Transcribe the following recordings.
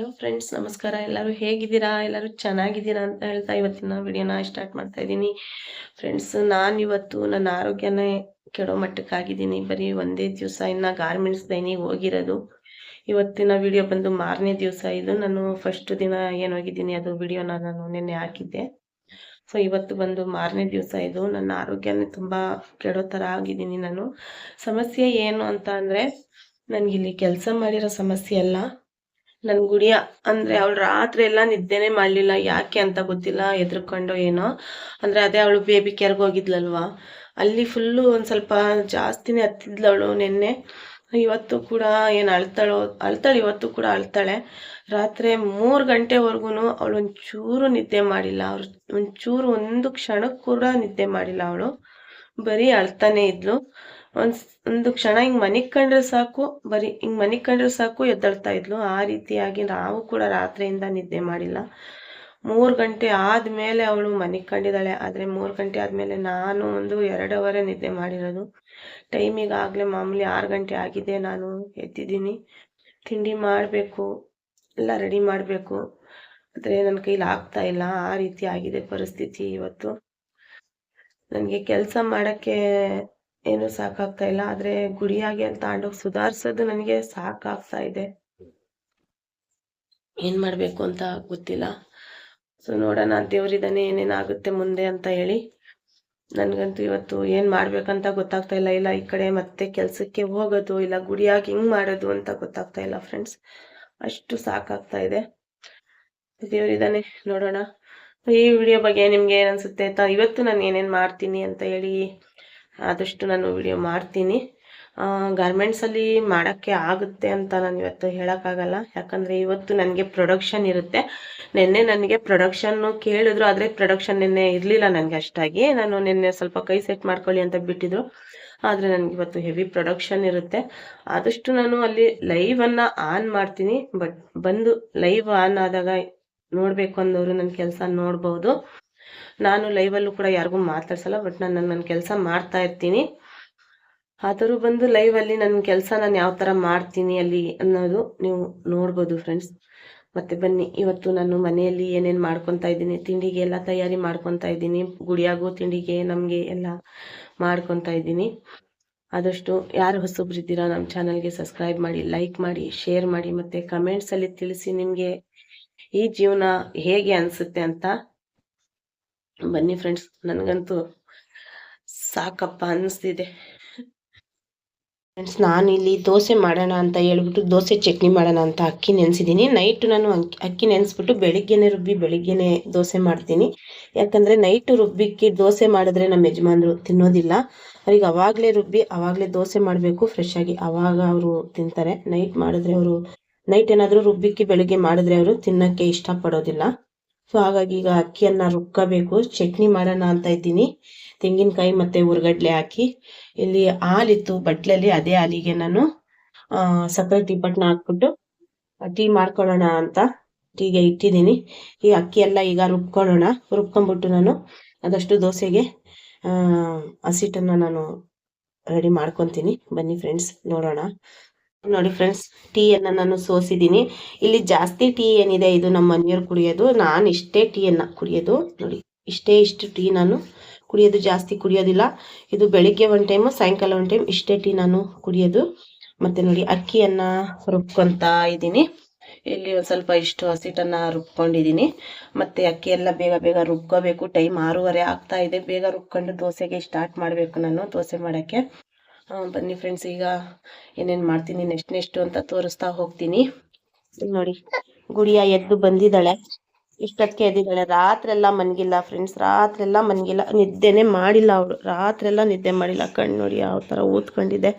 Hello friends ನಮಸ್ಕಾರ. ಎಲ್ಲರೂ ಹೇಗಿದ್ದೀರಾ? ಎಲ್ಲರೂ ಚೆನ್ನಾಗಿದ್ದೀರಾ ಅಂತ ಹೇಳ್ತಾ ಇವತ್ತಿನ ವಿಡಿಯೋನ ಸ್ಟಾರ್ಟ್ ಮಾಡ್ತಾ ಇದ್ದೀನಿ. ಫ್ರೆಂಡ್ಸ್ ನಾನು ಇವತ್ತು ನನ್ನ ಆರೋಗ್ಯನೇ ಕೆಡೋ ಮಟ್ಟಕ್ಕಾಗಿದ್ದೀನಿ. ಬರೀ ಒಂದೇ ದಿವಸ, ಇನ್ನು ಗಾರ್ಮೆಂಟ್ಸ್ ದೈನಿಗೆ ಹೋಗಿರೋದು. ಇವತ್ತಿನ ವಿಡಿಯೋ ಬಂದು ಮಾರನೇ ದಿವಸ. ಇದು ನಾನು ಫಸ್ಟ್ ದಿನ ಏನು ಹೋಗಿದ್ದೀನಿ, ಅದು ವಿಡಿಯೋನ ನಾನು ನಿನ್ನೆ ಹಾಕಿದ್ದೆ. ಸೊ ಇವತ್ತು ಬಂದು ಮಾರನೇ ದಿವಸ ಇದು. ನನ್ನ ಆರೋಗ್ಯನೇ ತುಂಬ ಕೆಡೋ ಥರ ಆಗಿದ್ದೀನಿ ನಾನು. ಸಮಸ್ಯೆ ಏನು ಅಂತ ಅಂದರೆ ನನಗಿಲ್ಲಿ ಕೆಲಸ ಮಾಡಿರೋ ಸಮಸ್ಯೆ ಅಲ್ಲ. ನನ್ನ ಗುಡಿಯ ಅಂದ್ರೆ ಅವಳು ರಾತ್ರಿ ಎಲ್ಲಾ ನಿದ್ದೆನೇ ಮಾಡಲಿಲ್ಲ. ಯಾಕೆ ಅಂತ ಗೊತ್ತಿಲ್ಲ ಎದ್ರಕೊಂಡು ಏನೋ. ಅಂದ್ರೆ ಅದೇ ಅವಳು ಬೇಬಿ ಕೇರ್ಗೆ ಹೋಗಿದ್ಲಲ್ವಾ. ಅಲ್ಲಿ ಫುಲ್ಲು ಒಂದ್ ಸ್ವಲ್ಪ ಜಾಸ್ತಿನೇ ಹತ್ತಿದ್ಲವಳು ಅವಳು ನಿನ್ನೆ. ಇವತ್ತು ಕೂಡ ಏನು ಅಳ್ತಾಳೋ ಅಳ್ತಾಳೆ ಇವತ್ತು ಕೂಡ ಅಳ್ತಾಳೆ. ರಾತ್ರಿ ಮೂರು ಗಂಟೆವರೆಗೂ ಅವಳು ಒಂಚೂರು ನಿದ್ದೆ ಮಾಡಿಲ್ಲ. ಅವ್ರು ಒಂಚೂರು ಒಂದು ಕ್ಷಣಕ್ಕೆ ಕೂಡ ನಿದ್ದೆ ಮಾಡಿಲ್ಲ ಅವಳು. ಬರೀ ಅಳ್ತಾನೆ ಇದ್ಲು. ಒಂದು ಒಂದು ಕ್ಷಣ ಹಿಂಗೆ ಮನಿಗ್ ಕಂಡ್ರೆ ಸಾಕು, ಬರೀ ಹಿಂಗೆ ಮನಿಗ್ ಕಂಡ್ರೆ ಸಾಕು ಎದ್ದಳ್ತಾ ಇದ್ಲು. ಆ ರೀತಿಯಾಗಿ ನಾವು ಕೂಡ ರಾತ್ರಿಯಿಂದ ನಿದ್ದೆ ಮಾಡಿಲ್ಲ. ಮೂರು ಗಂಟೆ ಆದ್ಮೇಲೆ ಅವಳು ಮನಿಗ್ ಕಂಡಿದ್ದಾಳೆ. ಆದರೆ ಮೂರು ಗಂಟೆ ಆದ್ಮೇಲೆ ನಾನು ಒಂದು ಎರಡು ಅವರೇ ನಿದ್ದೆ ಮಾಡಿರೋದು. ಟೈಮಿಗೆ ಆಗಲೇ ಮಾಮೂಲಿ ಆರು ಗಂಟೆ ಆಗಿದೆ. ನಾನು ಎದ್ದಿದ್ದೀನಿ. ತಿಂಡಿ ಮಾಡಬೇಕು, ಎಲ್ಲ ರೆಡಿ ಮಾಡಬೇಕು. ಆದರೆ ನನ್ನ ಕೈಲಿ ಆಗ್ತಾ ಇಲ್ಲ. ಆ ರೀತಿ ಆಗಿದೆ ಪರಿಸ್ಥಿತಿ ಇವತ್ತು. ನನಗೆ ಕೆಲಸ ಮಾಡೋಕ್ಕೆ ಏನು ಸಾಕಾಗ್ತಾ ಇಲ್ಲ. ಆದ್ರೆ ಗುಡಿಯಾಗಿ ಅಂತ ತಗೊಂಡೋಗಿ ಸುಧಾರಿಸೋದು ನನಗೆ ಸಾಕಾಗ್ತಾ ಇದೆ. ಏನ್ ಮಾಡಬೇಕು ಅಂತ ಗೊತ್ತಿಲ್ಲ. ಸೊ ನೋಡೋಣ. ದೇವರಿದ್ದಾನೆ ಏನೇನಾಗುತ್ತೆ ಮುಂದೆ ಅಂತ ಹೇಳಿ. ನನಗಂತೂ ಇವತ್ತು ಏನು ಮಾಡ್ಬೇಕಂತ ಗೊತ್ತಾಗ್ತಾ ಇಲ್ಲ. ಇಲ್ಲ, ಈ ಕಡೆ ಮತ್ತೆ ಕೆಲಸಕ್ಕೆ ಹೋಗೋದು, ಇಲ್ಲ ಗುಡಿಯಾಗಿ ಹಿಂಗ್ ಮಾಡೋದು ಅಂತ ಗೊತ್ತಾಗ್ತಾ ಇಲ್ಲ ಫ್ರೆಂಡ್ಸ್. ಅಷ್ಟು ಸಾಕಾಗ್ತಾ ಇದೆ. ದೇವರಿದ್ದಾನೆ ನೋಡೋಣ. ಈ ವಿಡಿಯೋ ಬಗ್ಗೆ ನಿಮ್ಗೆ ಏನ್ ಅನ್ಸುತ್ತೆ ಇವತ್ತು ನಾನು ಏನೇನು ಮಾಡ್ತೀನಿ ಅಂತ ಹೇಳಿ ಆದಷ್ಟು ನಾನು ವಿಡಿಯೋ ಮಾಡ್ತೀನಿ. ಗಾರ್ಮೆಂಟ್ಸಲ್ಲಿ ಮಾಡೋಕ್ಕೆ ಆಗುತ್ತೆ ಅಂತ ನಾನು ಇವತ್ತು ಹೇಳೋಕ್ಕಾಗಲ್ಲ. ಯಾಕಂದರೆ ಇವತ್ತು ನನಗೆ ಪ್ರೊಡಕ್ಷನ್ ಇರುತ್ತೆ. ನಿನ್ನೆ ನನಗೆ ಪ್ರೊಡಕ್ಷನ್ನು ಕೇಳಿದ್ರು, ಆದರೆ ಪ್ರೊಡಕ್ಷನ್ ನಿನ್ನೆ ಇರಲಿಲ್ಲ ನನಗೆ ಅಷ್ಟಾಗಿ. ನಾನು ನಿನ್ನೆ ಸ್ವಲ್ಪ ಕೈ ಸೆಟ್ ಮಾಡ್ಕೊಳ್ಳಿ ಅಂತ ಬಿಟ್ಟಿದ್ರು. ಆದರೆ ನನಗೆ ಇವತ್ತು ಹೆವಿ ಪ್ರೊಡಕ್ಷನ್ ಇರುತ್ತೆ. ಆದಷ್ಟು ನಾನು ಅಲ್ಲಿ ಲೈವನ್ನು ಆನ್ ಮಾಡ್ತೀನಿ. ಬಟ್ ಬಂದು ಲೈವ್ ಆನ್ ಆದಾಗ ನೋಡಬೇಕು ಅಂದವರು ನನ್ನ ಕೆಲಸ ನೋಡ್ಬೋದು. ನಾನು ಲೈವಲ್ಲೂ ಕೂಡ ಯಾರಿಗೂ ಮಾತಾಡ್ಸಲ್ಲ ಬಟ್ ನಾನು ನನ್ನ ಕೆಲಸ ಮಾಡ್ತಾ ಇರ್ತೀನಿ. ಆದರೂ ಬಂದು ಲೈವಲ್ಲಿ ನನ್ನ ಕೆಲಸ ನಾನು ಯಾವ ಥರ ಮಾಡ್ತೀನಿ ಅಲ್ಲಿ ಅನ್ನೋದು ನೀವು ನೋಡ್ಬೋದು ಫ್ರೆಂಡ್ಸ್ ಮತ್ತೆ ಬನ್ನಿ, ಇವತ್ತು ನಾನು ಮನೆಯಲ್ಲಿ ಏನೇನು ಮಾಡ್ಕೊತಾ ಇದ್ದೀನಿ, ತಿಂಡಿಗೆ ಎಲ್ಲ ತಯಾರಿ ಮಾಡ್ಕೊತಾ ಇದ್ದೀನಿ ಗುಡಿಯಾಗೋ ತಿಂಡಿಗೆ, ನಮಗೆ ಎಲ್ಲ ಮಾಡ್ಕೊತಾ ಇದ್ದೀನಿ. ಆದಷ್ಟು ಯಾರು ಹೊಸಬ್ರಿದ್ದೀರಾ ನಮ್ಮ ಚಾನಲ್ಗೆ ಸಬ್ಸ್ಕ್ರೈಬ್ ಮಾಡಿ ಲೈಕ್ ಮಾಡಿ ಶೇರ್ ಮಾಡಿ, ಮತ್ತು ಕಮೆಂಟ್ಸಲ್ಲಿ ತಿಳಿಸಿ ನಿಮಗೆ ಈ ಜೀವನ ಹೇಗೆ ಅನಿಸುತ್ತೆ ಅಂತ ಬನ್ನಿ ಫ್ರೆಂಡ್ಸ್ ನನಗಂತೂ ಸಾಕಪ್ಪ ಅನ್ನಿಸ್ತಿದೆ ಫ್ರೆಂಡ್ಸ್ ನಾನು ಇಲ್ಲಿ ದೋಸೆ ಮಾಡೋಣ ಅಂತ ಹೇಳ್ಬಿಟ್ಟು ದೋಸೆ ಚಟ್ನಿ ಮಾಡೋಣ ಅಂತ ಅಕ್ಕಿ ನೆನೆಸಿದ್ದೀನಿ. ನೈಟ್ ನಾನು ಅಕ್ಕಿ ನೆನೆಸ್ಬಿಟ್ಟು ಬೆಳಿಗ್ಗೆನೆ ರುಬ್ಬಿ, ಬೆಳಿಗ್ಗೆನೆ ದೋಸೆ ಮಾಡ್ತೀನಿ. ಯಾಕಂದರೆ ನೈಟ್ ರುಬ್ಬಿಕ್ಕಿ ದೋಸೆ ಮಾಡಿದ್ರೆ ನಮ್ಮ ಯಜಮಾನರು ತಿನ್ನೋದಿಲ್ಲ. ಅವ್ರಿಗೆ ಅವಾಗಲೇ ರುಬ್ಬಿ, ಅವಾಗಲೇ ದೋಸೆ ಮಾಡಬೇಕು ಫ್ರೆಶ್ ಆಗಿ ಅವಾಗ ಅವರು ತಿಂತಾರೆ. ನೈಟ್ ಮಾಡಿದ್ರೆ ಅವರು ನೈಟ್ ಏನಾದರೂ ರುಬ್ಬಿಕ್ಕಿ ಬೆಳಿಗ್ಗೆ ಮಾಡಿದ್ರೆ ಅವರು ತಿನ್ನೋಕ್ಕೆ ಇಷ್ಟಪಡೋದಿಲ್ಲ. ಸೊ ಹಾಗಾಗಿ ಈಗ ಅಕ್ಕಿಯನ್ನ ರುಬ್ಕೋಬೇಕು. ಚಟ್ನಿ ಮಾಡೋಣ ಅಂತ ಇದ್ದೀನಿ. ತೆಂಗಿನಕಾಯಿ ಮತ್ತೆ ಉರ್ಗಡ್ಲೆ ಹಾಕಿ. ಇಲ್ಲಿ ಹಾಲಿತ್ತು, ಬಟ್ಲಲ್ಲಿ ಅದೇ ಹಾಲಿಗೆ ನಾನು ಸಕ್ಕರೆ ಟೀ ಪಟ್ನ ಹಾಕ್ಬಿಟ್ಟು ಟೀ ಮಾಡ್ಕೊಳ್ಳೋಣ ಅಂತ ಟೀಗೆ ಇಟ್ಟಿದ್ದೀನಿ. ಈ ಅಕ್ಕಿ ಎಲ್ಲ ಈಗ ರುಬ್ಕೊಳ್ಳೋಣ. ರುಬ್ಕೊಂಬಿಟ್ಟು ನಾನು ಅದಷ್ಟು ದೋಸೆಗೆ ಹಸಿಟ್ಟನ್ನು ನಾನು ರೆಡಿ ಮಾಡ್ಕೊತೀನಿ. ಬನ್ನಿ ಫ್ರೆಂಡ್ಸ್ ನೋಡೋಣ. ನೋಡಿ ಫ್ರೆಂಡ್ಸ್ ಟೀಯನ್ನು ನಾನು ಸೋಸಿದ್ದೀನಿ ಇಲ್ಲಿ ಜಾಸ್ತಿ ಟೀ ಏನಿದೆ, ಇದು ನಮ್ಮ ಮನೆಯವ್ರು ಕುಡಿಯೋದು. ನಾನು ಇಷ್ಟೇ ಟೀಯನ್ನು ಕುಡಿಯೋದು. ನೋಡಿ, ಇಷ್ಟೇ ಇಷ್ಟು ಟೀ ನಾನು ಕುಡಿಯೋದು. ಜಾಸ್ತಿ ಕುಡಿಯೋದಿಲ್ಲ. ಇದು ಬೆಳಿಗ್ಗೆ ಒಂದು ಟೈಮು ಸಾಯಂಕಾಲ ಒಂದು ಟೈಮ್ ಇಷ್ಟೇ ಟೀ ನಾನು ಕುಡಿಯೋದು. ಮತ್ತು ನೋಡಿ ಅಕ್ಕಿಯನ್ನು ರುಬ್ಕೊತಾ ಇದ್ದೀನಿ ಇಲ್ಲಿ ಒಂದು ಸ್ವಲ್ಪ ಇಷ್ಟು ಹಸಿಟ್ಟನ್ನು ರುಬ್ಕೊಂಡಿದ್ದೀನಿ ಮತ್ತು ಅಕ್ಕಿ ಎಲ್ಲ ಬೇಗ ಬೇಗ ರುಬ್ಕೋಬೇಕು. ಟೈಮ್ ಆರೂವರೆ ಆಗ್ತಾ ಇದೆ. ಬೇಗ ರುಬ್ಕೊಂಡು ದೋಸೆಗೆ ಸ್ಟಾರ್ಟ್ ಮಾಡಬೇಕು ನಾನು, ದೋಸೆ ಮಾಡೋಕ್ಕೆ. ಬನ್ನಿ ಫ್ರೆಂಡ್ಸ್ ಈಗ ಏನೇನು ಮಾಡ್ತೀನಿ ನೆಕ್ಸ್ಟ್ ನೆಕ್ಸ್ಟ್ ಅಂತ ತೋರಿಸ್ತಾ ಹೋಗ್ತೀನಿ. ನೋಡಿ, ಗುಡಿಯ ಎದ್ದು ಬಂದಿದ್ದಾಳೆ. ಇಷ್ಟೊತ್ತಿಗೆ ಎದ್ದಿದ್ದಾಳೆ. ರಾತ್ರೆಲ್ಲ ಮನ್ಗಿಲ್ಲ ಫ್ರೆಂಡ್ಸ್ ರಾತ್ರೆಲ್ಲ ಮನ್ಗಿಲ್ಲ. ನಿದ್ದೆನೆ ಮಾಡಿಲ್ಲ ಅವಳು. ರಾತ್ರೆಲ್ಲ ನಿದ್ದೆ ಮಾಡಿಲ್ಲ. ಕಣ್ಣು ನೋಡಿ ಯಾವ ಥರ ಊದ್ಕೊಂಡಿದ್ದೆ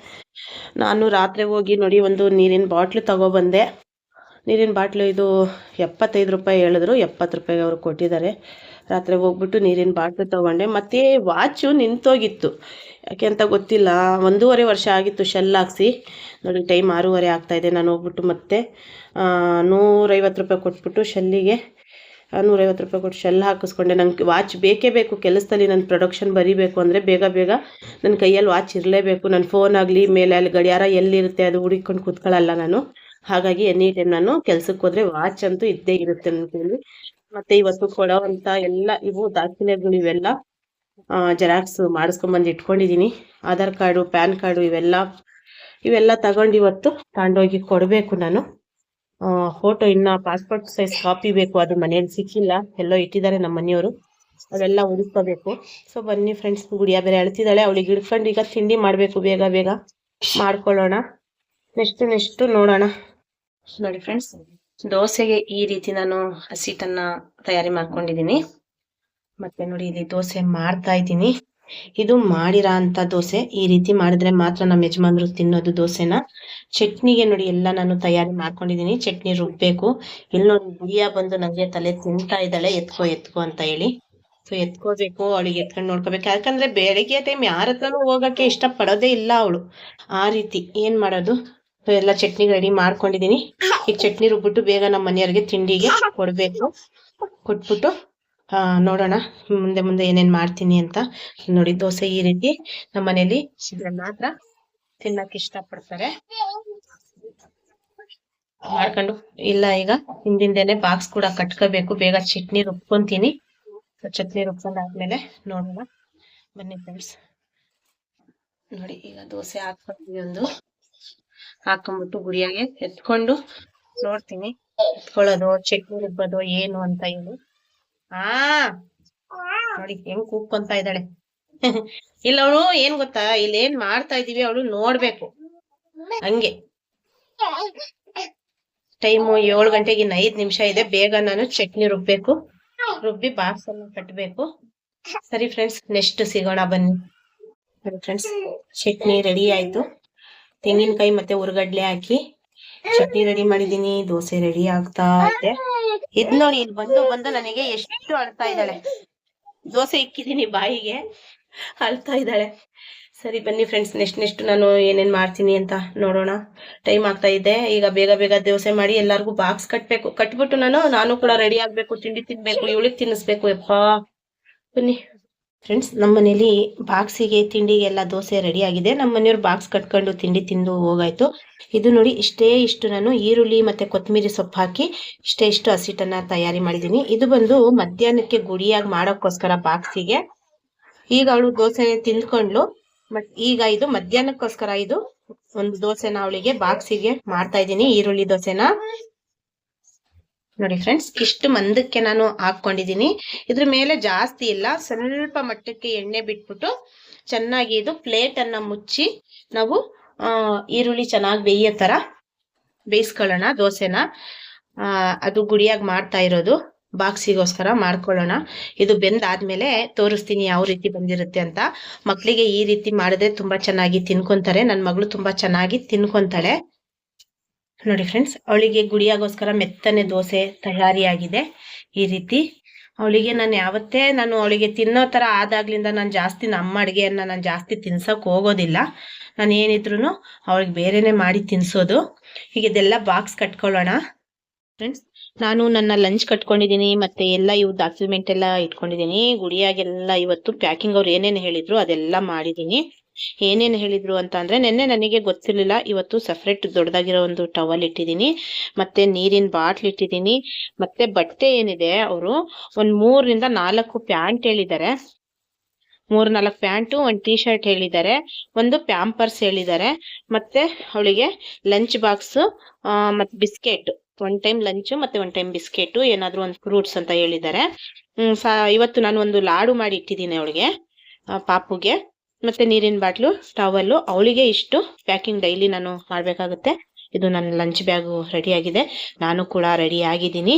ನಾನು ರಾತ್ರಿ ಹೋಗಿ ನೋಡಿ ಒಂದು ನೀರಿನ ಬಾಟ್ಲು ತಗೊಬಂದೆ ನೀರಿನ ಬಾಟ್ಲು ಇದು ಎಪ್ಪತ್ತೈದು ರೂಪಾಯಿ ಹೇಳಿದ್ರು, ಎಪ್ಪತ್ತು ರೂಪಾಯಿಗೆ ಅವರು ಕೊಟ್ಟಿದ್ದಾರೆ. ರಾತ್ರಿ ಹೋಗ್ಬಿಟ್ಟು ನೀರಿನ ಬಾಟ್ಲು ತೊಗೊಂಡೆ. ಮತ್ತು ವಾಚು ನಿಂತೋಗಿತ್ತು. ಯಾಕೆ ಅಂತ ಗೊತ್ತಿಲ್ಲ. ಒಂದೂವರೆ ವರ್ಷ ಆಗಿತ್ತು ಶೆಲ್ ಹಾಕ್ಸಿ. ನೋಡಿ, ಟೈಮ್ ಆರೂವರೆ ಆಗ್ತಾಯಿದೆ ನಾನು ಹೋಗ್ಬಿಟ್ಟು ಮತ್ತೆ ನೂರೈವತ್ತು ರೂಪಾಯಿ ಕೊಟ್ಬಿಟ್ಟು ಶೆಲ್ಲಿಗೆ ನೂರೈವತ್ತು ರೂಪಾಯಿ ಕೊಟ್ಟು ಶೆಲ್ ಹಾಕಿಸ್ಕೊಂಡೆ. ನಂಗೆ ವಾಚ್ ಬೇಕೇ ಬೇಕು. ಕೆಲಸದಲ್ಲಿ ನನ್ನ ಪ್ರೊಡಕ್ಷನ್ ಬರೀಬೇಕು ಅಂದರೆ ಬೇಗ ಬೇಗ ನನ್ನ ಕೈಯಲ್ಲಿ ವಾಚ್ ಇರಲೇಬೇಕು. ನನ್ನ ಫೋನ್ ಆಗಲಿ, ಮೇಲೆ ಅಲ್ಲಿ ಗಡಿಯಾರ ಎಲ್ಲಿರುತ್ತೆ ಅದು ಹುಡುಕೊಂಡು ಕೂತ್ಕೊಳ್ಳಲ್ಲ ನಾನು. ಹಾಗಾಗಿ ಎನಿ ಟೈಮ್ ನಾನು ಕೆಲ್ಸಕ್ಕೆ ಹೋದ್ರೆ ವಾಚ್ ಅಂತೂ ಇದ್ದೇ ಇರುತ್ತೆ ಅಂತೇಳಿ ಮತ್ತೆ ಇವತ್ತು ಕೊಡೋವಂತ ಎಲ್ಲ ಇವು ದಾಖಲೆಗಳು ಇವೆಲ್ಲ ಜೆರಾಕ್ಸ್ ಮಾಡಿಸ್ಕೊಂಡ್ಬಂದು ಇಟ್ಕೊಂಡಿದೀನಿ. ಆಧಾರ್ ಕಾರ್ಡು ಪ್ಯಾನ್ ಕಾರ್ಡು ಇವೆಲ್ಲ ಇವೆಲ್ಲ ತಗೊಂಡು ಇವತ್ತು ತಗೊಂಡೋಗಿ ಕೊಡಬೇಕು ನಾನು. ಫೋಟೋ ಇನ್ನ ಪಾಸ್ಪೋರ್ಟ್ ಸೈಜ್ ಕಾಪಿ ಬೇಕು, ಅದು ಮನೆಯಲ್ಲಿ ಸಿಕ್ಕಿಲ್ಲ. ಎಲ್ಲೋ ಇಟ್ಟಿದ್ದಾರೆ ನಮ್ಮ ಮನೆಯವರು. ಅವೆಲ್ಲ ಹುಡುಕೋಬೇಕು ಸೊ ಬನ್ನಿ ಫ್ರೆಂಡ್ಸ್ ಗುಡಿಯ ಬೇರೆ ಅಳ್ತಿದ್ದಾಳೆ. ಅವಳಿಗೆ ಹಿಡ್ಕೊಂಡು ಈಗ ತಿಂಡಿ ಮಾಡಬೇಕು, ಬೇಗ ಬೇಗ. ಮಾಡ್ಕೊಳ್ಳೋಣ. ನೆಕ್ಸ್ಟ್ ನೆಕ್ಸ್ಟ್ ನೋಡೋಣ. ನೋಡಿ ಫ್ರೆಂಡ್ಸ್ ದೋಸೆಗೆ ಈ ರೀತಿ ನಾನು ಹಸಿಟ್ಟನ್ನ ತಯಾರಿ ಮಾಡ್ಕೊಂಡಿದ್ದೀನಿ. ಮತ್ತೆ ನೋಡಿ ಇಲ್ಲಿ ದೋಸೆ ಮಾಡ್ತಾ ಇದ್ದೀನಿ. ಇದು ಮಾಡಿರೋ ಅಂತ ದೋಸೆ. ಈ ರೀತಿ ಮಾಡಿದ್ರೆ ಮಾತ್ರ ನಮ್ಮ ಯಜಮಾನರು ತಿನ್ನೋದು ದೋಸೆನ. ಚಟ್ನಿಗೆ ನೋಡಿ ಎಲ್ಲ ನಾನು ತಯಾರಿ ಮಾಡ್ಕೊಂಡಿದ್ದೀನಿ. ಚಟ್ನಿ ರುಬ್ಬೇಕು. ಇಲ್ಲಿ ನೋಡಿ ಗುಡಿಯ ಬಂದು ನನಗೆ ತಲೆ ತಿಂತಾ ಇದ್ದಾಳೆ. ಎತ್ಕೋ ಎತ್ಕೋ ಅಂತ ಹೇಳಿ. ಸೊ ಎತ್ಕೋಬೇಕು ಅವಳಿಗೆ, ಎತ್ಕೊಂಡು ನೋಡ್ಕೋಬೇಕು. ಯಾಕಂದ್ರೆ ಬೆಳಿಗ್ಗೆ ಟೈಮ್ ಯಾರ ಹತ್ರನೂ ಹೋಗಕ್ಕೆ ಇಷ್ಟ ಪಡೋದೇ ಇಲ್ಲ ಅವಳು. ಆ ರೀತಿ ಏನ್ ಮಾಡೋದು? ಎಲ್ಲ ಚಟ್ನಿ ರೆಡಿ ಮಾಡ್ಕೊಂಡಿದೀನಿ. ಈ ಚಟ್ನಿ ರುಬ್ಬಿಟ್ಟು ಬೇಗ ನಮ್ಮ ಮನೆಯವ್ರಿಗೆ ತಿಂಡಿಗೆ ಕೊಡ್ಬೇಕು. ಕೊಟ್ಬಿಟ್ಟು ನೋಡೋಣ. ಮುಂದೆ ಮುಂದೆ ಏನೇನ್ ಮಾಡ್ತೀನಿ ಅಂತ. ನೋಡಿ ದೋಸೆ ಈ ರೀತಿ ನಮ್ಮ ಮನೇಲಿ ಮಾತ್ರ ತಿನ್ನಕ್ ಇಷ್ಟ ಪಡ್ತಾರೆ ಮಾಡ್ಕೊಂಡು ಇಲ್ಲ ಈಗ ಹಿಂದಿಂದೇನೆ ಬಾಕ್ಸ್ ಕೂಡ ಕಟ್ಕೋಬೇಕು. ಬೇಗ ಚಟ್ನಿ ರುಬ್ಕೊಂತೀನಿ. ಚಟ್ನಿ ರುಬ್ಕೊಂಡಾದ್ಮೇಲೆ ನೋಡೋಣ. ಬನ್ನಿ ಫ್ರೆಂಡ್ಸ್ ನೋಡಿ ಈಗ ದೋಸೆ ಹಾಕ್ಕೊಳ್ತೀವಿ ಒಂದು. ಹಾಕೊಂಡ್ಬಿಟ್ಟು ಗುಡಿಯಾಗೆ ಎತ್ಕೊಂಡು ನೋಡ್ತೀನಿ. ಎತ್ಕೊಳ್ಳೋದು ಚಟ್ನಿ ಇರ್ಬೋದು ಏನು ಅಂತ ಹೇಳಿ. ಆ, ನೋಡಿ, ಹೆಂಗ್ ಕೂಕೊಂತ ಇದ್ದಾಳೆ. ಇಲ್ಲ, ಅವಳು ಏನ್ ಗೊತ್ತಾ? ಇಲ್ಲಿ ಏನ್ ಮಾಡ್ತಾ ಇದೀವಿ ಅವಳು ನೋಡ್ಬೇಕು. ಹಂಗೆ. ಟೈಮು ಏಳು ಗಂಟೆಗೆ ಇನ್ನು ಐದ್ ನಿಮಿಷ ಇದೆ. ಬೇಗ ನಾನು ಚಟ್ನಿ ರುಬ್ಬೇಕು. ರುಬ್ಬಿ ಬಾಕ್ಸ್ ಅನ್ನು ಕಟ್ಟಬೇಕು ಸರಿ ಫ್ರೆಂಡ್ಸ್ ನೆಕ್ಸ್ಟ್ ಸಿಗೋಣ ಬನ್ನಿ. ಫ್ರೆಂಡ್ಸ್ ಚಟ್ನಿ ರೆಡಿ ಆಯ್ತು. ತೆಂಗಿನಕಾಯಿ ಮತ್ತೆ ಉರ್ಗಡ್ಲೆ ಹಾಕಿ ಚಟ್ನಿ ರೆಡಿ ಮಾಡಿದೀನಿ ದೋಸೆ ರೆಡಿ ಆಗ್ತಾ ಇದೆ. ಇದ್ ನೋಡಿ, ಇಲ್ಲಿ ಬಂದು ಬಂದು ನನಗೆ ಎಷ್ಟು ಅಳ್ತಾ ಇದ್ದಾಳೆ. ದೋಸೆ ಇಕ್ಕಿದೀನಿ ಬಾಯಿಗೆ, ಅಳ್ತಾ ಇದ್ದಾಳೆ. ಸರಿ, ಬನ್ನಿ ಫ್ರೆಂಡ್ಸ್ ನೆಕ್ಸ್ಟ್ ನೆಕ್ಸ್ಟ್ ನಾನು ಏನೇನ್ ಮಾಡ್ತೀನಿ ಅಂತ ನೋಡೋಣ. ಟೈಮ್ ಆಗ್ತಾ ಇದೆ. ಈಗ ಬೇಗ ಬೇಗ ದೋಸೆ ಮಾಡಿ ಎಲ್ಲಾರ್ಗು ಬಾಕ್ಸ್ ಕಟ್ಬೇಕು. ಕಟ್ಬಿಟ್ಟು ನಾನು ನಾನು ಕೂಡ ರೆಡಿ ಆಗ್ಬೇಕು. ತಿಂಡಿ ತಿನ್ಬೇಕು ಇವಳಿಗೆ ತಿನ್ನಿಸ್ಬೇಕು. ಯಪ್ಪಾ. ಬನ್ನಿ. ಫ್ರೆಂಡ್ಸ್ ನಮ್ಮ ಮನೇಲಿ ಬಾಕ್ಸಿಗೆ, ತಿಂಡಿಗೆ ಎಲ್ಲ ದೋಸೆ ರೆಡಿ ಆಗಿದೆ. ನಮ್ಮ ಮನೆಯವ್ರು ಬಾಕ್ಸ್ ಕಟ್ಕೊಂಡು ತಿಂಡಿ ತಿಂದು ಹೋಗಾಯ್ತು. ಇದು ನೋಡಿ, ಇಷ್ಟೇ ಇಷ್ಟು ನಾನು ಈರುಳ್ಳಿ ಮತ್ತೆ ಕೊತ್ತಂಬರಿ ಸೊಪ್ಪು ಹಾಕಿ ಇಷ್ಟೇ ಇಷ್ಟು ಹಸಿಟ್ಟನ್ನ ತಯಾರಿ ಮಾಡಿದ್ದೀನಿ. ಇದು ಬಂದು ಮಧ್ಯಾಹ್ನಕ್ಕೆ ಗುಡಿಯಾಗಿ ಮಾಡೋಕ್ಕೋಸ್ಕರ ಬಾಕ್ಸಿಗೆ. ಈಗ ಅವಳು ದೋಸೆ ತಿಂದ್ಕೊಂಡ್ಲು ಬಟ್ ಈಗ ಇದು ಮಧ್ಯಾಹ್ನಕ್ಕೋಸ್ಕರ ಇದು ಒಂದು ದೋಸೆನ ಅವಳಿಗೆ ಬಾಕ್ಸಿಗೆ ಮಾಡ್ತಾ ಇದ್ದೀನಿ, ಈರುಳ್ಳಿ ದೋಸೆನ. ನೋಡಿ ಫ್ರೆಂಡ್ಸ್ ಇಷ್ಟು ಮಂದಕ್ಕೆ ನಾನು ಹಾಕೊಂಡಿದ್ದೀನಿ ಇದ್ರ ಮೇಲೆ ಜಾಸ್ತಿ ಇಲ್ಲ, ಸ್ವಲ್ಪ ಮಟ್ಟಕ್ಕೆ ಎಣ್ಣೆ ಬಿಟ್ಬಿಟ್ಟು ಚೆನ್ನಾಗಿ ಇದು ಪ್ಲೇಟ್ ಅನ್ನ ಮುಚ್ಚಿ ನಾವು ಈರುಳ್ಳಿ ಚೆನ್ನಾಗಿ ಬೇಯೋ ತರ ಬೇಯಿಸ್ಕೊಳ್ಳೋಣ, ದೋಸೆನ. ಅದು ಗುಡಿಯಾಗಿ ಮಾಡ್ತಾ ಇರೋದು, ಬಾಕ್ಸಿಗೋಸ್ಕರ ಮಾಡ್ಕೊಳ್ಳೋಣ. ಇದು ಬೆಂದಾದ್ಮೇಲೆ ತೋರಿಸ್ತೀನಿ ಯಾವ ರೀತಿ ಬಂದಿರುತ್ತೆ ಅಂತ. ಮಕ್ಕಳಿಗೆ ಈ ರೀತಿ ಮಾಡಿದ್ರೆ ತುಂಬಾ ಚೆನ್ನಾಗಿ ತಿನ್ಕೊಂತಾರೆ ನನ್ನ ಮಗಳು ತುಂಬಾ ಚೆನ್ನಾಗಿ ತಿನ್ಕೊಂತಾಳೆ. ನೋಡಿ ಫ್ರೆಂಡ್ಸ್ ಅವಳಿಗೆ ಗುಡಿಯಾಗೋಸ್ಕರ ಮೆತ್ತನೆ ದೋಸೆ ತಯಾರಿಯಾಗಿದೆ ಈ ರೀತಿ. ಅವಳಿಗೆ ನಾನು ಯಾವತ್ತೇ ನಾನು ಅವಳಿಗೆ ತಿನ್ನೋ ತರ ಆದಾಗ್ಲಿಂದ ನಾನು ಜಾಸ್ತಿ ನಮ್ಮ ಅಡುಗೆಯನ್ನು ನಾನು ಜಾಸ್ತಿ ತಿನ್ಸೋಕೆ ಹೋಗೋದಿಲ್ಲ. ನಾನು ಏನಿದ್ರು ಅವಳಿಗೆ ಬೇರೆನೇ ಮಾಡಿ ತಿನ್ಸೋದು. ಈಗ ಇದೆಲ್ಲ ಬಾಕ್ಸ್ ಕಟ್ಕೊಳ್ಳೋಣ. ಫ್ರೆಂಡ್ಸ್ ನಾನು ನನ್ನ ಲಂಚ್ ಕಟ್ಕೊಂಡಿದ್ದೀನಿ ಮತ್ತೆ ಎಲ್ಲ ಇವು ಡಾಕ್ಯುಮೆಂಟ್ ಎಲ್ಲ ಇಟ್ಕೊಂಡಿದ್ದೀನಿ ಗುಡಿಯಾಗೆಲ್ಲ ಇವತ್ತು ಪ್ಯಾಕಿಂಗ್ ಅವ್ರು ಏನೇನು ಹೇಳಿದ್ರು ಅದೆಲ್ಲ ಮಾಡಿದ್ದೀನಿ ಏನೇನು ಹೇಳಿದ್ರು ಅಂತ ಅಂದ್ರೆ ನಿನ್ನೆ ನನಗೆ ಗೊತ್ತಿರ್ಲಿಲ್ಲ. ಇವತ್ತು ಸಪ್ರೇಟ್ ದೊಡ್ಡದಾಗಿರೋ ಒಂದು ಟವಲ್ ಇಟ್ಟಿದ್ದೀನಿ. ಮತ್ತೆ ನೀರಿನ ಬಾಟ್ಲ್ ಇಟ್ಟಿದ್ದೀನಿ. ಮತ್ತೆ ಬಟ್ಟೆ ಏನಿದೆ ಅವರು ಒಂದ್ ಮೂರರಿಂದ ನಾಲ್ಕು ಪ್ಯಾಂಟ್ ಹೇಳಿದ್ದಾರೆ. ಮೂರ್ ನಾಲ್ಕು ಪ್ಯಾಂಟು, ಒಂದ್ ಟೀ ಶರ್ಟ್ ಹೇಳಿದ್ದಾರೆ. ಒಂದು ಪ್ಯಾಂಪರ್ಸ್ ಹೇಳಿದ್ದಾರೆ. ಮತ್ತೆ ಅವಳಿಗೆ ಲಂಚ್ ಬಾಕ್ಸ್ ಮತ್ತೆ ಬಿಸ್ಕೆಟ್ ಒನ್ ಟೈಮ್ ಲಂಚ್ ಮತ್ತೆ ಒನ್ ಟೈಮ್ ಬಿಸ್ಕೆಟ್ ಏನಾದ್ರು ಒಂದು ಫ್ರೂಟ್ಸ್ ಅಂತ ಹೇಳಿದ್ದಾರೆ. ಇವತ್ತು ನಾನು ಒಂದು ಲಾಡು ಮಾಡಿ ಇಟ್ಟಿದ್ದೀನಿ ಅವಳಿಗೆ ಪಾಪುಗೆ. ಮತ್ತೆ ನೀರಿನ ಬಾಟ್ಲು ಟವಲ್ಲು ಅವಳಿಗೆ ಇಷ್ಟು. ಪ್ಯಾಕಿಂಗ್ ಡೈಲಿ ನಾನು ಮಾಡ್ಬೇಕಾಗುತ್ತೆ. ಇದು ನನ್ನ ಲಂಚ್ ಬ್ಯಾಗು ರೆಡಿ ಆಗಿದೆ ನಾನು ಕೂಡ ರೆಡಿ ಆಗಿದ್ದೀನಿ.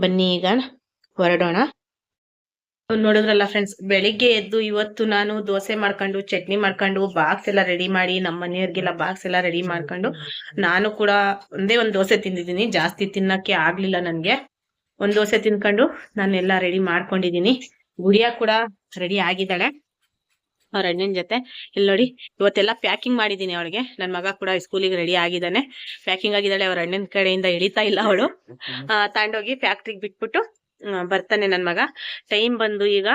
ಬನ್ನಿ ಈಗ ಹೊರಡೋಣ. ನೋಡಿದ್ರಲ್ಲ ಫ್ರೆಂಡ್ಸ್ ಬೆಳಿಗ್ಗೆ ಎದ್ದು ಇವತ್ತು ನಾನು ದೋಸೆ ಮಾಡ್ಕೊಂಡು, ಚಟ್ನಿ ಮಾಡ್ಕೊಂಡು ಬಾಕ್ಸ್ ಎಲ್ಲ ರೆಡಿ ಮಾಡಿ ನಮ್ಮ ಮನೆಯವ್ರಿಗೆಲ್ಲ ಬಾಕ್ಸ್ ಎಲ್ಲ ರೆಡಿ ಮಾಡ್ಕೊಂಡು, ನಾನು ಕೂಡ ಒಂದೇ ಒಂದ್ ದೋಸೆ ತಿಂದಿದ್ದೀನಿ. ಜಾಸ್ತಿ ತಿನ್ನಕ್ಕೆ ಆಗ್ಲಿಲ್ಲ ನನಗೆ. ಒಂದ್ ದೋಸೆ ತಿನ್ಕೊಂಡು ನಾನು ನಾನೆಲ್ಲ ರೆಡಿ ಮಾಡ್ಕೊಂಡಿದ್ದೀನಿ. ಗುಡಿಯ ಕೂಡ ರೆಡಿ ಆಗಿದ್ದಾಳೆ. ಅವ್ರ ಅಣ್ಣನ ಜೊತೆ. ಇಲ್ಲಿ ನೋಡಿ, ಇವತ್ತೆಲ್ಲ ಪ್ಯಾಕಿಂಗ್ ಮಾಡಿದೀನಿ ಅವಳಿಗೆ. ನನ್ ಮಗ ಕೂಡ ಸ್ಕೂಲಿಗೆ ರೆಡಿ ಆಗಿದ್ದಾನೆ. ಪ್ಯಾಕಿಂಗ್ ಆಗಿದ್ದಾಳೆ, ಅವ್ರ ಅಣ್ಣನ ಕಡೆಯಿಂದ ಇಳಿತಾ ಇಲ್ಲ ಅವಳು. ತಾಂಡೋಗಿ ಫ್ಯಾಕ್ಟ್ರಿಗೆ ಬಿಟ್ಬಿಟ್ಟು ಬರ್ತಾನೆ ನನ್ ಮಗ. ಟೈಮ್ ಬಂದು ಈಗ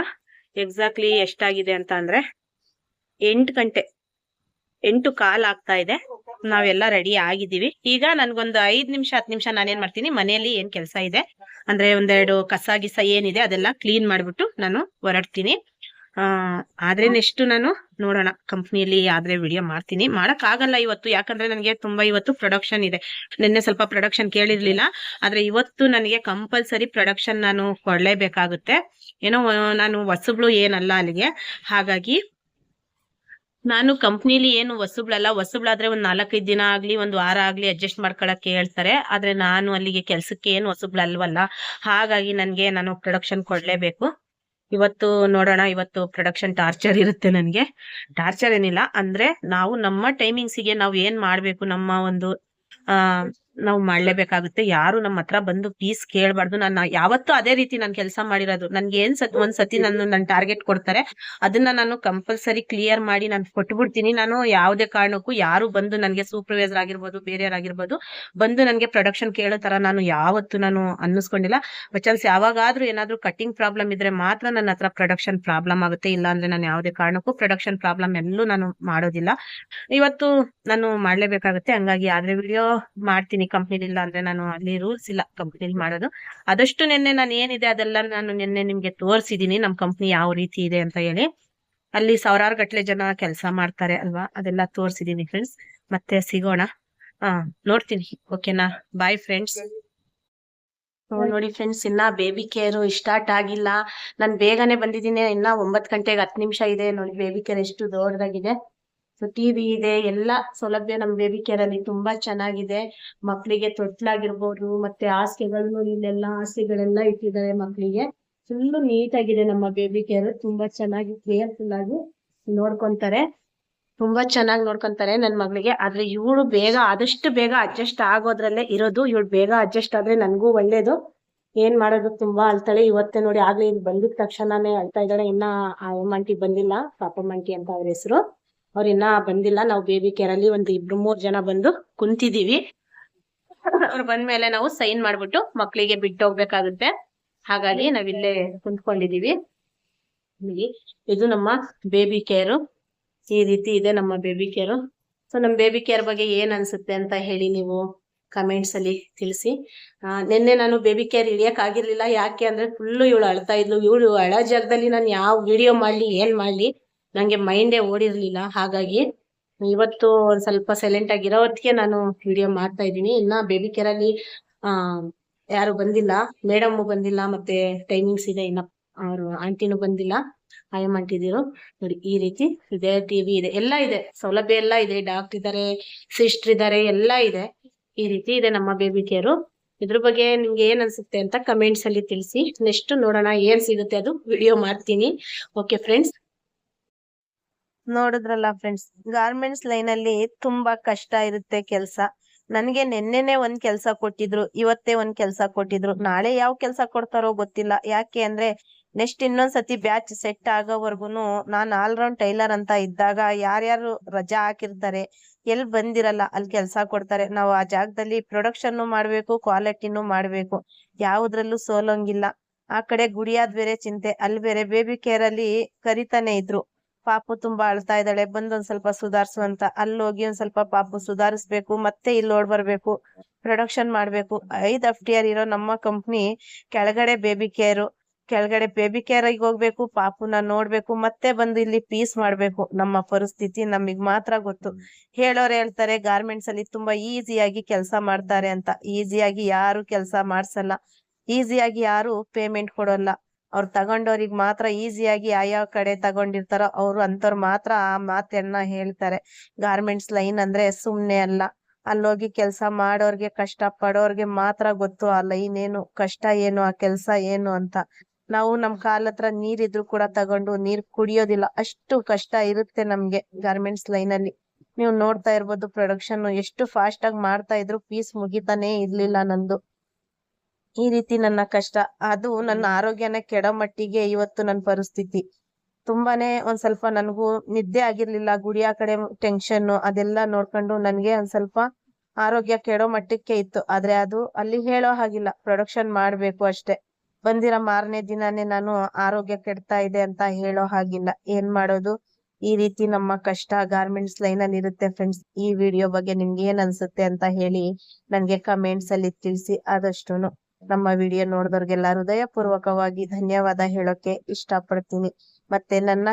ಎಕ್ಸಾಕ್ಟ್ಲಿ ಎಷ್ಟಾಗಿದೆ ಅಂತ ಅಂದ್ರೆ, ಎಂಟು ಗಂಟೆ, ಎಂಟು ಕಾಲ್ ಆಗ್ತಾ ಇದೆ. ನಾವೆಲ್ಲ ರೆಡಿ ಆಗಿದ್ದೀವಿ. ಈಗ ನನ್ಗೊಂದು ಐದ್ ನಿಮಿಷ, ಹತ್ತು ನಿಮಿಷ ನಾನೇನ್ ಮಾಡ್ತೀನಿ, ಮನೆಯಲ್ಲಿ ಏನ್ ಕೆಲಸ ಇದೆ, ಅಂದ್ರೆ ಒಂದೆರಡು ಕಸ, ಗಿಸ ಏನಿದೆ ಅದೆಲ್ಲ ಕ್ಲೀನ್ ಮಾಡ್ಬಿಟ್ಟು ನಾನು ಹೊರಡ್ತೀನಿ. ಆದ್ರೆ ನೆಕ್ಸ್ಟ್ ನಾನು ನೋಡೋಣ. ಕಂಪ್ನಿಯಲ್ಲಿ ಆದ್ರೆ ವಿಡಿಯೋ ಮಾಡ್ತೀನಿ. ಮಾಡಕ್ ಆಗಲ್ಲ ಇವತ್ತು ಯಾಕಂದ್ರೆ ನನಗೆ ತುಂಬಾ ಇವತ್ತು ಪ್ರೊಡಕ್ಷನ್ ಇದೆ. ನಿನ್ನೆ ಸ್ವಲ್ಪ ಪ್ರೊಡಕ್ಷನ್ ಕೇಳಿರ್ಲಿಲ್ಲ. ಆದ್ರೆ ಇವತ್ತು ನನಗೆ ಕಂಪಲ್ಸರಿ ಪ್ರೊಡಕ್ಷನ್ ನಾನು ಕೊಡ್ಲೇಬೇಕಾಗುತ್ತೆ. ಏನೋ ನಾನು ಹೊಸಬ್ಳು ಏನಲ್ಲ ಅಲ್ಲಿಗೆ. ಹಾಗಾಗಿ ನಾನು ಕಂಪ್ನಿಲಿ ಏನು ಹೊಸಬ್ಳಲ್ಲ. ಹೊಸಬ್ಳಾದ್ರೆ ಒಂದ್ ನಾಲ್ಕೈದು ದಿನ ಆಗ್ಲಿ ಒಂದ್ ವಾರ ಆಗ್ಲಿ ಅಡ್ಜಸ್ಟ್ ಮಾಡ್ಕೊಳಕ್ಕೆ ಹೇಳ್ತಾರೆ. ಆದ್ರೆ ನಾನು ಅಲ್ಲಿಗೆ ಕೆಲ್ಸಕ್ಕೆ ಏನು ಹೊಸಬ್ಳಲ್ವಲ್ಲ. ಹಾಗಾಗಿ ನನ್ಗೆ ನಾನು ಪ್ರೊಡಕ್ಷನ್ ಕೊಡ್ಲೇಬೇಕು. ಇವತ್ತು ನೋಡೋಣ, ಇವತ್ತು ಪ್ರೊಡಕ್ಷನ್ ಟಾರ್ಚರ್ ಇರುತ್ತೆ ನನಗೆ. ಟಾರ್ಚರ್ ಏನಿಲ್ಲ, ಅಂದ್ರೆ ನಾವು ನಮ್ಮ ಟೈಮಿಂಗ್ಸಿಗೆ ನಾವು ಏನ್ ಮಾಡ್ಬೇಕು, ನಮ್ಮ ಒಂದು, ಆ ನಾವು ಮಾಡ್ಲೇಬೇಕಾಗುತ್ತೆ. ಯಾರು ನಮ್ಮ ಹತ್ರ ಬಂದು ಪೀಸ್ ಕೇಳ್ಬಾರ್ದು. ನಾನು ಯಾವತ್ತೂ ಅದೇ ರೀತಿ ನಾನು ಕೆಲಸ ಮಾಡಿರೋದು. ನನ್ಗೆ ಏನ್ ಸತ್, ಒಂದ್ ಸತಿ ನಾನು ನನ್ನ ಟಾರ್ಗೆಟ್ ಕೊಡ್ತಾರೆ. ಅದನ್ನ ನಾನು ಕಂಪಲ್ಸರಿ ಕ್ಲಿಯರ್ ಮಾಡಿ ನಾನು ಕೊಟ್ಬಿಡ್ತೀನಿ. ನಾನು ಯಾವುದೇ ಕಾರಣಕ್ಕೂ ಯಾರು ಬಂದು ನನಗೆ ಸೂಪರ್ವೈಸರ್ ಆಗಿರ್ಬೋದು ಬೇರೆಯವರಾಗಿರ್ಬೋದು ಬಂದು ನನಗೆ ಪ್ರೊಡಕ್ಷನ್ ಕೇಳೋ ತರ ನಾನು ಯಾವತ್ತು ನಾನು ಅನ್ನಿಸ್ಕೊಂಡಿಲ್ಲ. ಬಚಾನ್ಸ್ ಯಾವಾಗಾದ್ರೂ ಏನಾದ್ರೂ ಕಟ್ಟಿಂಗ್ ಪ್ರಾಬ್ಲಮ್ ಇದ್ರೆ ಮಾತ್ರ ನನ್ನ ಹತ್ರ ಪ್ರೊಡಕ್ಷನ್ ಪ್ರಾಬ್ಲಮ್ ಆಗುತ್ತೆ. ಇಲ್ಲ ಅಂದ್ರೆ ನಾನು ಯಾವುದೇ ಕಾರಣಕ್ಕೂ ಪ್ರೊಡಕ್ಷನ್ ಪ್ರಾಬ್ಲಮ್ ಎಲ್ಲೂ ನಾನು ಮಾಡೋದಿಲ್ಲ. ಇವತ್ತು ನಾನು ಮಾಡ್ಲೇಬೇಕಾಗುತ್ತೆ. ಹಂಗಾಗಿ ಆದ್ರೆ ವಿಡಿಯೋ ಮಾಡ್ತೀನಿ. ಕಂಪ್ನಿಲಿ ಇಲ್ಲ ಅಂದ್ರೆ ನಾನು ಅಲ್ಲಿ ರೂಲ್ಸ್ ಇಲ್ಲ ಕಂಪ್ನಿಲಿ ಮಾಡೋದು. ಆದಷ್ಟು ನಿನ್ನೆ ನಾನು ಏನಿದೆ ಅದೆಲ್ಲ ನಾನು ನಿನ್ನೆ ನಿಮ್ಗೆ ತೋರಿಸಿದೀನಿ ನಮ್ ಕಂಪ್ನಿ ಯಾವ ರೀತಿ ಇದೆ ಅಂತ ಹೇಳಿ. ಅಲ್ಲಿ ಸಾವಿರಾರು ಗಟ್ಲೆ ಜನ ಕೆಲಸ ಮಾಡ್ತಾರೆ ಅಲ್ವಾ? ಅದೆಲ್ಲ ತೋರಿಸಿದೀನಿ ಫ್ರೆಂಡ್ಸ್ ಮತ್ತೆ ಸಿಗೋಣ. ಹಾ ನೋಡ್ತೀನಿ. ಓಕೆನಾ ಬಾಯ್ ಫ್ರೆಂಡ್ಸ್ ನೋಡಿ ಫ್ರೆಂಡ್ಸ್ ಇನ್ನ ಬೇಬಿ ಕೇರ್ ಸ್ಟಾರ್ಟ್ ಆಗಿಲ್ಲ. ನಾನು ಬೇಗನೆ ಬಂದಿದ್ದೀನಿ. ಇನ್ನ ಒಂಬತ್ತು ಗಂಟೆಗೆ ಹತ್ತು ನಿಮಿಷ ಇದೆ. ನೋಡಿ ಬೇಬಿ ಕೇರ್ ಎಷ್ಟು ದೊಡ್ಡದಾಗಿದೆ ಟಿವಿ ಇದೆ, ಎಲ್ಲ ಸೌಲಭ್ಯ ನಮ್ ಬೇಬಿ ಕೇರ್ ಅಲ್ಲಿ ತುಂಬಾ ಚೆನ್ನಾಗಿದೆ. ಮಕ್ಕಳಿಗೆ ತೊಟ್ಲಾಗಿರ್ಬೋದು, ಮತ್ತೆ ಹಾಸಿಗೆಗಳು ಇಲ್ಲೆಲ್ಲ ಹಾಸಿಗೆಗಳೆಲ್ಲ ಇಟ್ಟಿದ್ದಾರೆ ಮಕ್ಕಳಿಗೆ ಫುಲ್ಲು ನೀಟ್ ಆಗಿದೆ ನಮ್ಮ ಬೇಬಿ ಕೇರ್ ತುಂಬಾ ಚೆನ್ನಾಗಿ ಕೇರ್ಫುಲ್ ಆಗಿ ನೋಡ್ಕೊಂತಾರೆ. ತುಂಬಾ ಚೆನ್ನಾಗಿ ನೋಡ್ಕೊಂತಾರೆ ನನ್ ಮಗಳಿಗೆ. ಆದ್ರೆ ಇವಳು ಬೇಗ, ಆದಷ್ಟು ಬೇಗ ಅಡ್ಜಸ್ಟ್ ಆಗೋದ್ರಲ್ಲೇ ಇರೋದು. ಇವಳು ಬೇಗ ಅಡ್ಜಸ್ಟ್ ಆದ್ರೆ ನನಗೂ ಒಳ್ಳೇದು. ಏನ್ ಮಾಡೋದು? ತುಂಬಾ ಅಳ್ತಾಳೆ. ಇವತ್ತೇ ನೋಡಿ ಆಗ್ಲೇ ಇಲ್ಲಿ ಬಂದಿದ ತಕ್ಷಣನೇ ಅಳ್ತಾ ಇದ್ದಾಳೆ. ಇನ್ನ ಆ ಬಂದಿಲ್ಲ ಬಂದಿಲ್ಲ ಮಂಟಿ ಅಂತ ಅವ್ರ ಹೆಸರು. ಅವ್ರ ಇನ್ನ ಬಂದಿಲ್ಲ. ನಾವು ಬೇಬಿ ಕೇರ್ ಅಲ್ಲಿ ಒಂದು ಇಬ್ರು ಮೂರ್ ಜನ ಬಂದು ಕುಂತಿದೀವಿ. ಅವ್ರು ಬಂದ್ಮೇಲೆ ನಾವು ಸೈನ್ ಮಾಡ್ಬಿಟ್ಟು ಮಕ್ಕಳಿಗೆ ಬಿಟ್ಟು ಹೋಗ್ಬೇಕಾಗುತ್ತೆ. ಹಾಗಾಗಿ ನಾವಿಲ್ಲೇ ಕುಂತ್ಕೊಂಡಿದೀವಿ. ಇದು ನಮ್ಮ ಬೇಬಿ ಕೇರ್ ಈ ರೀತಿ ಇದೆ ನಮ್ಮ ಬೇಬಿ ಕೇರ್ ಸೊ ನಮ್ಮ ಬೇಬಿ ಕೇರ್ ಬಗ್ಗೆ ಏನ್ ಅನ್ಸುತ್ತೆ ಅಂತ ಹೇಳಿ ನೀವು ಕಮೆಂಟ್ಸ್ ಅಲ್ಲಿ ತಿಳಿಸಿ. ನಿನ್ನೆ ನಾನು ಬೇಬಿ ಕೇರ್ ಇಳಿಯಕ್ ಆಗಿರ್ಲಿಲ್ಲ. ಯಾಕೆ ಅಂದ್ರೆ ಫುಲ್ಲು ಇವಳು ಅಳ್ತಾ ಇದ್ಲು. ಇವಳು ಅಳ ಜಾಗದಲ್ಲಿ ನಾನು ಯಾವ ವಿಡಿಯೋ ಮಾಡ್ಲಿ, ಏನ್ ಮಾಡ್ಲಿ? ನಂಗೆ ಮೈಂಡೇ ಓಡಿರ್ಲಿಲ್ಲ. ಹಾಗಾಗಿ ಇವತ್ತು ಒಂದ್ ಸ್ವಲ್ಪ ಸೈಲೆಂಟ್ ಆಗಿರೋ ಹೊತ್ತಿಗೆ ನಾನು ವಿಡಿಯೋ ಮಾಡ್ತಾ ಇದ್ದೀನಿ. ಇನ್ನ ಬೇಬಿ ಕೇರ್ ಅಲ್ಲಿ, ಆ, ಯಾರು ಬಂದಿಲ್ಲ. ಮೇಡಮ್ ಬಂದಿಲ್ಲ ಮತ್ತೆ ಟೈಮಿಂಗ್ಸ್ ಇದೆ ಇನ್ನ. ಅವರು ಆಂಟಿನೂ ಬಂದಿಲ್ಲ. ಆಯಮ್ ಅಂಟಿದಿರು ನೋಡಿ, ಈ ರೀತಿ ಇದೆ ಟಿವಿ ಇದೆ. ಎಲ್ಲ ಇದೆ. ಸೌಲಭ್ಯ ಎಲ್ಲ ಇದೆ. ಡಾಕ್ಟರ್ ಇದಾರೆ ಸಿಸ್ಟರ್ ಇದಾರೆ, ಎಲ್ಲ ಇದೆ. ಈ ರೀತಿ ಇದೆ ನಮ್ಮ ಬೇಬಿ ಕೇರು ಇದ್ರ ಬಗ್ಗೆ ನಿಮ್ಗೆ ಏನ್ ಅನ್ಸುತ್ತೆ ಅಂತ ಕಮೆಂಟ್ಸ್ ಅಲ್ಲಿ ತಿಳಿಸಿ. ನೆಕ್ಸ್ಟ್ ನೋಡೋಣ ಏನ್ ಸಿಗುತ್ತೆ ಅದು. ವಿಡಿಯೋ ಮಾಡ್ತೀನಿ. ಓಕೆ ಫ್ರೆಂಡ್ಸ್ ನೋಡಿದ್ರಲ್ಲ ಫ್ರೆಂಡ್ಸ್ ಗಾರ್ಮೆಂಟ್ಸ್ ಲೈನ್ ಅಲ್ಲಿ ತುಂಬಾ ಕಷ್ಟ ಇರುತ್ತೆ ಕೆಲಸ. ನನಗೆ ನಿನ್ನೆನೆ ಒಂದ್ ಕೆಲಸ ಕೊಟ್ಟಿದ್ರು, ಇವತ್ತೇ ಒಂದ್ ಕೆಲಸ ಕೊಟ್ಟಿದ್ರು. ನಾಳೆ ಯಾವ ಕೆಲಸ ಕೊಡ್ತಾರೋ ಗೊತ್ತಿಲ್ಲ. ಯಾಕೆ ಅಂದ್ರೆ ನೆಕ್ಸ್ಟ್ ಇನ್ನೊಂದ್ಸತಿ ಬ್ಯಾಚ್ ಸೆಟ್ ಆಗೋವರೆಗೂ ನಾನ್ ಆಲ್ ರೌಂಡ್ ಟೈಲರ್ ಅಂತ ಇದ್ದಾಗ ಯಾರ್ಯಾರು ರಜಾ ಹಾಕಿರ್ತಾರೆ, ಎಲ್ ಬಂದಿರಲ್ಲ ಅಲ್ಲಿ ಕೆಲಸ ಕೊಡ್ತಾರೆ. ನಾವು ಆ ಜಾಗದಲ್ಲಿ ಪ್ರೊಡಕ್ಷನ್ ಮಾಡ್ಬೇಕು ಕ್ವಾಲಿಟಿನೂ ಮಾಡ್ಬೇಕು. ಯಾವುದ್ರಲ್ಲೂ ಸೋಲೋಂಗಿಲ್ಲ. ಆ ಕಡೆ ಗುಡಿಯಾದ್ ಬೇರೆ ಚಿಂತೆ ಅಲ್ಲಿ ಬೇರೆ ಬೇಬಿ ಕೇರ್ ಅಲ್ಲಿ ಕರಿತಾನೆ ಇದ್ರು. ಪಾಪು ತುಂಬಾ ಅಳ್ತಾ ಇದ್ದಾಳೆ, ಬಂದ್ ಒಂದ್ ಸ್ವಲ್ಪ ಸುಧಾರ್ಸು ಅಂತ ಅಲ್ಲಿ ಹೋಗಿ ಒಂದ್ ಸ್ವಲ್ಪ ಪಾಪು ಸುಧಾರಿಸ್ಬೇಕು, ಮತ್ತೆ ಇಲ್ಲಿ ಓಡ್ ಬರ್ಬೇಕು ಪ್ರೊಡಕ್ಷನ್ ಮಾಡ್ಬೇಕು. ಐದ್ ಎಫ್ ಟಿ ಆರ್ ಇರೋ ನಮ್ಮ ಕಂಪ್ನಿ ಕೆಳಗಡೆ ಬೇಬಿ ಕೇರ್ ಕೆಳಗಡೆ ಬೇಬಿ ಕೇರ್ ಹೋಗ್ಬೇಕು, ಪಾಪುನ ನೋಡ್ಬೇಕು, ಮತ್ತೆ ಬಂದು ಇಲ್ಲಿ ಪೀಸ್ ಮಾಡ್ಬೇಕು. ನಮ್ಮ ಪರಿಸ್ಥಿತಿ ನಮಗ್ ಮಾತ್ರ ಗೊತ್ತು. ಹೇಳೋರು ಹೇಳ್ತಾರೆ ಗಾರ್ಮೆಂಟ್ಸ್ ಅಲ್ಲಿ ತುಂಬಾ ಈಸಿಯಾಗಿ ಕೆಲಸ ಮಾಡ್ತಾರೆ ಅಂತ. ಈಸಿಯಾಗಿ ಯಾರು ಕೆಲಸ ಮಾಡ್ಸಲ್ಲ. ಈಸಿಯಾಗಿ ಯಾರು ಪೇಮೆಂಟ್ ಕೊಡೋಲ್ಲ. ಅವ್ರು ತಗೊಂಡವ್ರಿಗೆ ಮಾತ್ರ ಈಸಿಯಾಗಿ ಯಾವ್ಯಾವ ಕಡೆ ತಗೊಂಡಿರ್ತಾರೋ ಅವ್ರು ಅಂತವ್ರು ಮಾತ್ರ ಆ ಮಾತನ್ನ ಹೇಳ್ತಾರೆ. ಗಾರ್ಮೆಂಟ್ಸ್ ಲೈನ್ ಅಂದ್ರೆ ಸುಮ್ನೆ ಅಲ್ಲ. ಅಲ್ಲೋಗಿ ಕೆಲಸ ಮಾಡೋರ್ಗೆ ಕಷ್ಟ ಪಡೋರ್ಗೆ ಮಾತ್ರ ಗೊತ್ತು ಆ ಲೈನ್ ಏನು, ಕಷ್ಟ ಏನು, ಆ ಕೆಲಸ ಏನು ಅಂತ. ನಾವು ನಮ್ ಕಾಲ್ ಹತ್ರ ನೀರಿದ್ರು ಕೂಡ ತಗೊಂಡು ನೀರ್ ಕುಡಿಯೋದಿಲ್ಲ. ಅಷ್ಟು ಕಷ್ಟ ಇರುತ್ತೆ ನಮ್ಗೆ ಗಾರ್ಮೆಂಟ್ಸ್ ಲೈನ್ ಅಲ್ಲಿ ನೀವು ನೋಡ್ತಾ ಇರ್ಬೋದು ಪ್ರೊಡಕ್ಷನ್ ಎಷ್ಟು ಫಾಸ್ಟ್ ಆಗಿ ಮಾಡ್ತಾ ಇದ್ರು ಪೀಸ್ ಮುಗಿತಾನೆ ಇರ್ಲಿಲ್ಲ ನಂದು. ಈ ರೀತಿ ನನ್ನ ಕಷ್ಟ ಅದು ನನ್ನ ಆರೋಗ್ಯನ ಕೆಡೋ ಮಟ್ಟಿಗೆ ಇವತ್ತು ನನ್ನ ಪರಿಸ್ಥಿತಿ. ತುಂಬಾನೇ ಒಂದ್ ಸ್ವಲ್ಪ ನನಗೂ ನಿದ್ದೆ ಆಗಿರ್ಲಿಲ್ಲ ಗುಡಿಯ ಕಡೆ ಟೆನ್ಷನ್ ಅದೆಲ್ಲ ನೋಡ್ಕೊಂಡು ನನ್ಗೆ ಒಂದ್ ಸ್ವಲ್ಪ ಆರೋಗ್ಯ ಕೆಡೋ ಮಟ್ಟಕ್ಕೆ ಇತ್ತು. ಆದ್ರೆ ಅದು ಅಲ್ಲಿ ಹೇಳೋ ಹಾಗಿಲ್ಲ ಪ್ರೊಡಕ್ಷನ್ ಮಾಡ್ಬೇಕು ಅಷ್ಟೇ. ಬಂದಿರೋ ಮಾರನೇ ದಿನಾನೇ ನಾನು ಆರೋಗ್ಯ ಕೆಡ್ತಾ ಇದೆ ಅಂತ ಹೇಳೋ ಹಾಗಿಲ್ಲ. ಏನ್ ಮಾಡೋದು? ಈ ರೀತಿ ನಮ್ಮ ಕಷ್ಟ ಗಾರ್ಮೆಂಟ್ಸ್ ಲೈನ್ ಅಲ್ಲಿ ಇರುತ್ತೆ ಫ್ರೆಂಡ್ಸ್ ಈ ವಿಡಿಯೋ ಬಗ್ಗೆ ನಿಮ್ಗೆ ಏನ್ ಅನ್ಸುತ್ತೆ ಅಂತ ಹೇಳಿ ನನ್ಗೆ ಕಮೆಂಟ್ಸ್ ಅಲ್ಲಿ ತಿಳಿಸಿ ಆದಷ್ಟುನು. ನಮ್ಮ ವಿಡಿಯೋ ನೋಡಿದವ್ರಿಗೆಲ್ಲ ಹೃದಯಪೂರ್ವಕವಾಗಿ ಧನ್ಯವಾದ ಹೇಳೋಕೆ ಇಷ್ಟ ಪಡ್ತೀನಿ ಮತ್ತೆ ನನ್ನ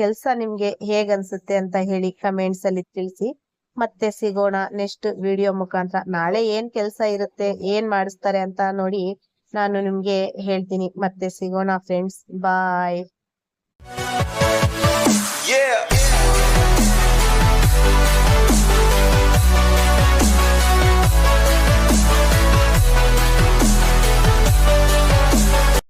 ಕೆಲ್ಸ ನಿಮ್ಗೆ ಹೇಗ್ ಅನ್ಸುತ್ತೆ ಅಂತ ಹೇಳಿ ಕಮೆಂಟ್ಸ್ ಅಲ್ಲಿ ತಿಳಿಸಿ. ಮತ್ತೆ ಸಿಗೋಣ ನೆಕ್ಸ್ಟ್ ವಿಡಿಯೋ ಮುಖಾಂತರ. ನಾಳೆ ಏನ್ ಕೆಲ್ಸ ಇರುತ್ತೆ, ಏನ್ ಮಾಡಿಸ್ತಾರೆ ಅಂತ ನೋಡಿ ನಾನು ನಿಮ್ಗೆ ಹೇಳ್ತೀನಿ. ಮತ್ತೆ ಸಿಗೋಣ ಫ್ರೆಂಡ್ಸ್ ಬಾಯ್.